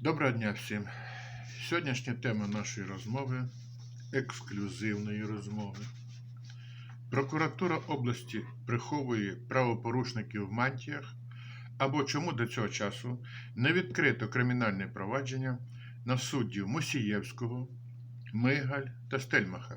Доброго дня всім. Сьогоднішня тема нашої розмови ексклюзивної розмови. Прокуратура області приховує правопорушників в мантіях або чому до цього часу не відкрито кримінальне провадження на суддів Мусієвського, Мигаль та Стельмаха.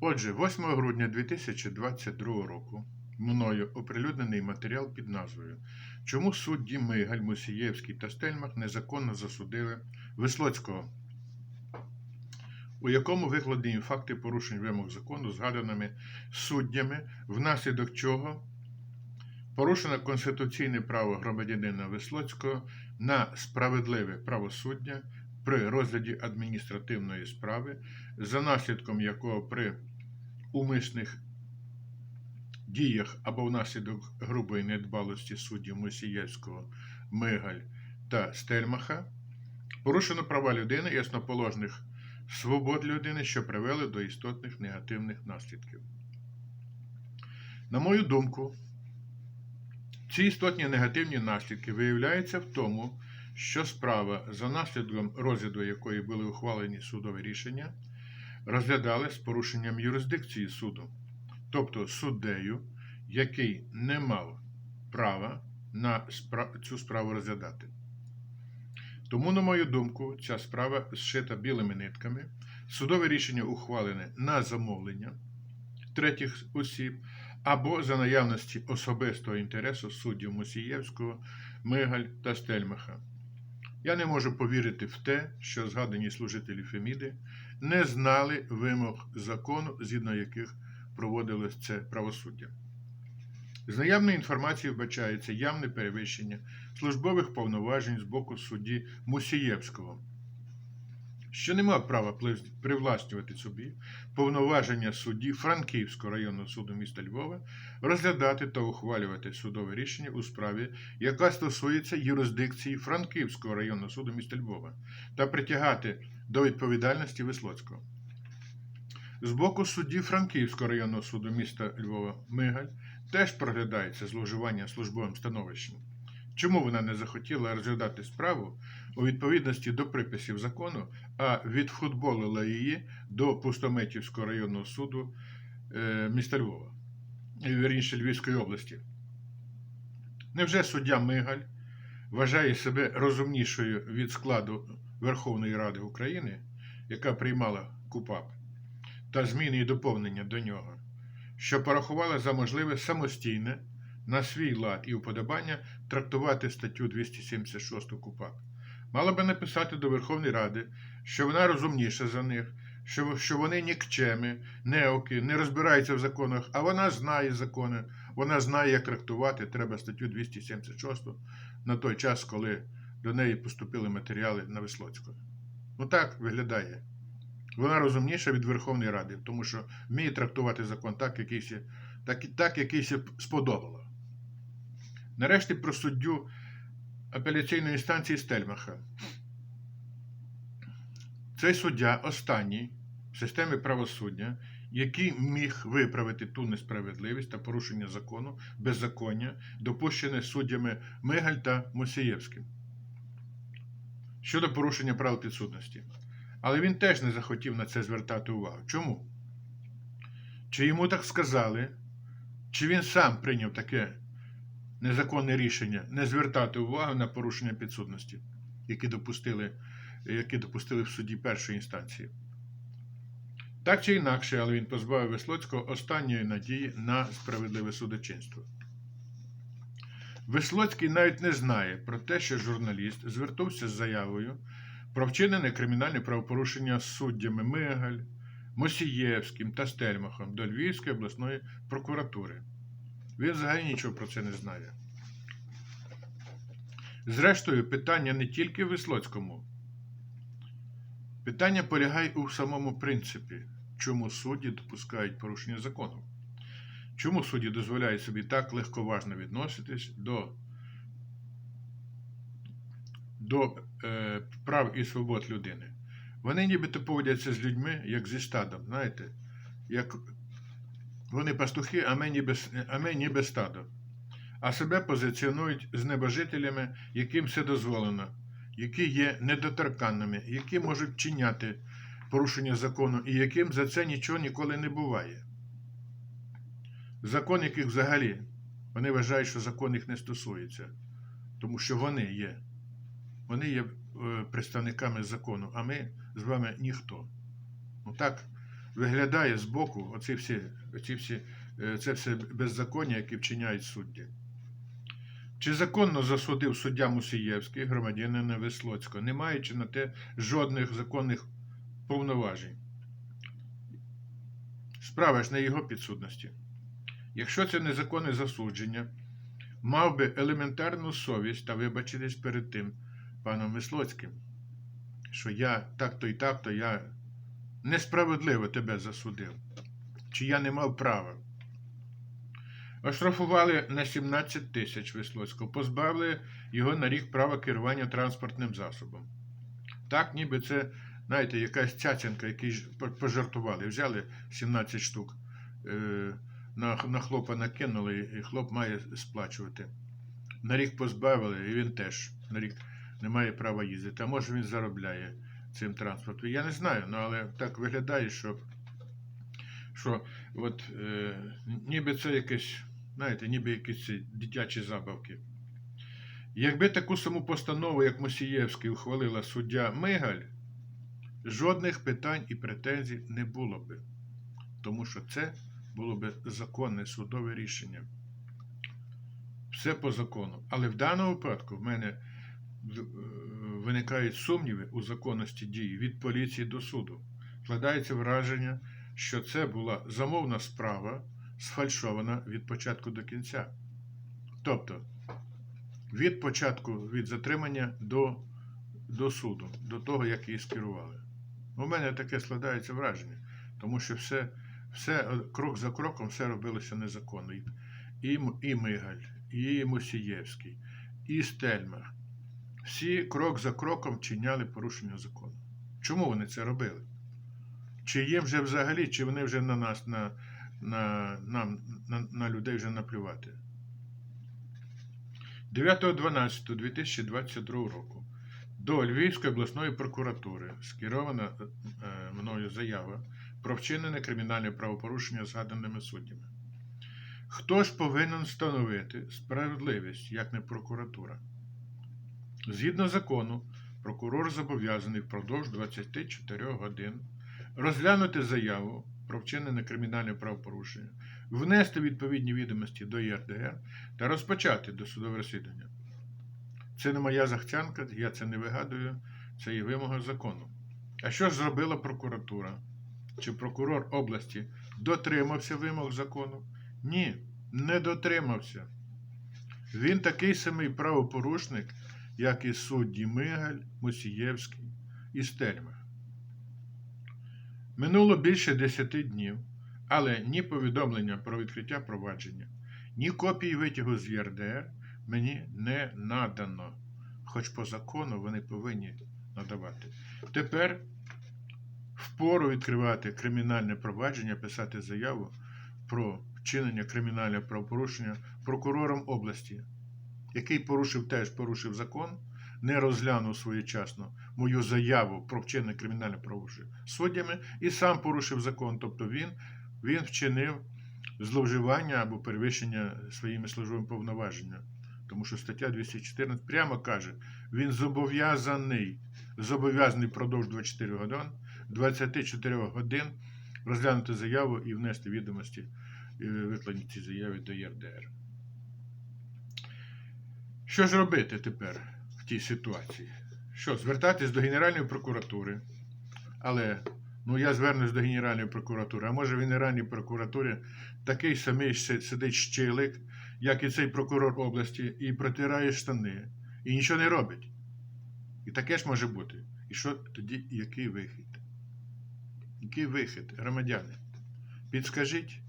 Отже, 8 грудня 2022 року мною оприлюднений матеріал під назвою Чому судді Мигаль, Мусієвський та Стельмах незаконно засудили Вислоцького, у якому викладені факти порушень вимог закону згаданими суддями, внаслідок чого порушено конституційне право громадянина Вислоцького на справедливе правосуддя при розгляді адміністративної справи, за наслідком якого при умисних діях або внаслідок грубої недбалості суддів Мосієвського, Мигаль та Стельмаха порушено права людини і основоположних свобод людини, що привели до істотних негативних наслідків. На мою думку, ці істотні негативні наслідки виявляються в тому, що справа, за наслідком розгляду якої були ухвалені судові рішення, розглядали з порушенням юрисдикції суду тобто суддею, який не мав права на цю справу розглядати. Тому, на мою думку, ця справа зшита білими нитками, судове рішення ухвалене на замовлення третіх осіб або за наявності особистого інтересу суддів Мусієвського, Мигаль та Стельмаха. Я не можу повірити в те, що згадані служителі Феміди не знали вимог закону, згідно яких проводилось це правосуддя. З наявної інформації вбачається явне перевищення службових повноважень з боку судді Мусієвського, що не мав права привласнювати собі повноваження судді Франківського районного суду міста Львова, розглядати та ухвалювати судове рішення у справі, яка стосується юрисдикції Франківського районного суду міста Львова, та притягати до відповідальності Вислоцького. З боку судді Франківського районного суду міста Львова Мигаль теж проглядається зловживання службовим становищем. Чому вона не захотіла розглядати справу у відповідності до приписів закону, а відфутболила її до Пустометівського районного суду е, міста Львова, вірніше Львівської області? Невже суддя Мигаль вважає себе розумнішою від складу Верховної Ради України, яка приймала КУПАП? Та зміни і доповнення до нього, що порахували за можливе самостійне на свій лад і уподобання трактувати статтю 276 КУПАП. Мала би написати до Верховної Ради, що вона розумніша за них, що, що вони нікчеми, неоки, не розбираються в законах, а вона знає закони, вона знає, як трактувати треба статтю 276 на той час, коли до неї поступили матеріали на Вислоцького. Ну так виглядає. Вона розумніша від Верховної Ради, тому що вміє трактувати закон так, який сі- так, так який сі сподобало. Нарешті про суддю апеляційної інстанції Стельмаха. Цей суддя останній в системі правосуддя, який міг виправити ту несправедливість та порушення закону, беззаконня, допущене суддями Мигаль та Мосієвським щодо порушення прав підсудності. Але він теж не захотів на це звертати увагу. Чому? Чи йому так сказали, чи він сам прийняв таке незаконне рішення не звертати увагу на порушення підсудності, які допустили, які допустили в суді першої інстанції? Так чи інакше, але він позбавив Веслоцького останньої надії на справедливе судочинство. Веслоцький навіть не знає про те, що журналіст звернувся з заявою про вчинене кримінальне правопорушення суддями Мигаль, Мосієвським та Стельмахом до Львівської обласної прокуратури. Він взагалі нічого про це не знає. Зрештою, питання не тільки в Вислоцькому. Питання полягає у самому принципі, чому судді допускають порушення закону. Чому судді дозволяють собі так легковажно відноситись до до е, прав і свобод людини. Вони нібито поводяться з людьми, як зі стадом, знаєте, як вони пастухи, а ми ніби, а ми ніби стадо. А себе позиціонують з небожителями, яким все дозволено, які є недоторканними, які можуть вчиняти порушення закону, і яким за це нічого ніколи не буває. Закон, яких взагалі вони вважають, що закон їх не стосується, тому що вони є. Вони є е, представниками закону, а ми з вами ніхто. Ну так виглядає збоку оці всі, оці всі, е, це все беззаконня, які вчиняють судді. Чи законно засудив суддя Мусієвський громадянина Веслоцького, не маючи на те жодних законних повноважень? Справа ж не його підсудності. Якщо це незаконне засудження, мав би елементарну совість та вибачитись перед тим паном Веслоцьким, що я так-то і так-то я несправедливо тебе засудив, чи я не мав права. Оштрафували на 17 тисяч Веслоцького, позбавили його на рік права керування транспортним засобом. Так, ніби це, знаєте, якась цяцянка, який пожартували. Взяли 17 штук, е, на, на хлопа накинули, і хлоп має сплачувати. На рік позбавили, і він теж на рік не має права їздити. А може він заробляє цим транспортом. Я не знаю, ну, але так виглядає, що, що от, е, ніби це якесь, знаєте, ніби якісь дитячі забавки. Якби таку саму постанову, як Мосієвський, ухвалила суддя Мигаль, жодних питань і претензій не було би, тому що це було би законне судове рішення. Все по закону. Але в даному випадку в мене виникають сумніви у законності дії від поліції до суду. Складається враження, що це була замовна справа, сфальшована від початку до кінця. Тобто, від початку від затримання до, до суду, до того, як її скерували. У мене таке складається враження, тому що все, все е, крок за кроком все робилося незаконно. І, і Мигаль, і Мусієвський, і Стельмах. Всі крок за кроком вчиняли порушення закону. Чому вони це робили? Чи їм вже взагалі, чи вони вже на нас, на, на, нам, на, на людей вже наплювати? 9.12.2022 року до Львівської обласної прокуратури скерована е, мною заява про вчинене кримінальне правопорушення згаданими суддями. Хто ж повинен встановити справедливість, як не прокуратура? Згідно закону, прокурор зобов'язаний впродовж 24 годин розглянути заяву про вчинене кримінальне правопорушення, внести відповідні відомості до ЄРДР та розпочати досудове розслідування. Це не моя захцянка, я це не вигадую, це є вимога закону. А що ж зробила прокуратура? Чи прокурор області дотримався вимог закону? Ні, не дотримався. Він такий самий правопорушник, як і судді Мигаль, Мусієвський і Стельмах. Минуло більше 10 днів, але ні повідомлення про відкриття провадження, ні копії витягу з ЄРДР мені не надано, хоч по закону вони повинні надавати. Тепер впору відкривати кримінальне провадження, писати заяву про вчинення кримінального правопорушення прокурором області, який порушив теж порушив закон, не розглянув своєчасно мою заяву про вчинення кримінального правопорушення суддями і сам порушив закон. Тобто він, він вчинив зловживання або перевищення своїми службовими повноваженнями. Тому що стаття 214 прямо каже, він зобов'язаний, зобов'язаний впродовж 24 годин, 24 годин розглянути заяву і внести відомості викладені ці заяви до ЄРДР. Що ж робити тепер в тій ситуації? Що, звертатись до Генеральної прокуратури, але ну, я звернусь до Генеральної прокуратури, а може в Генеральній прокуратурі такий самий сидить щелик, як і цей прокурор області, і протирає штани, і нічого не робить. І таке ж може бути. І що тоді, який вихід? Який вихід, громадяни? Підскажіть,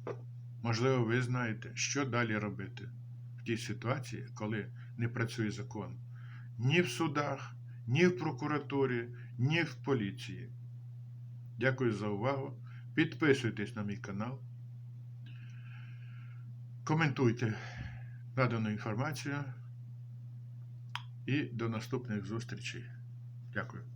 можливо, ви знаєте, що далі робити в тій ситуації, коли не працює закон. Ні в судах, ні в прокуратурі, ні в поліції. Дякую за увагу. Підписуйтесь на мій канал. Коментуйте надану інформацію. і до наступних зустрічей. Дякую.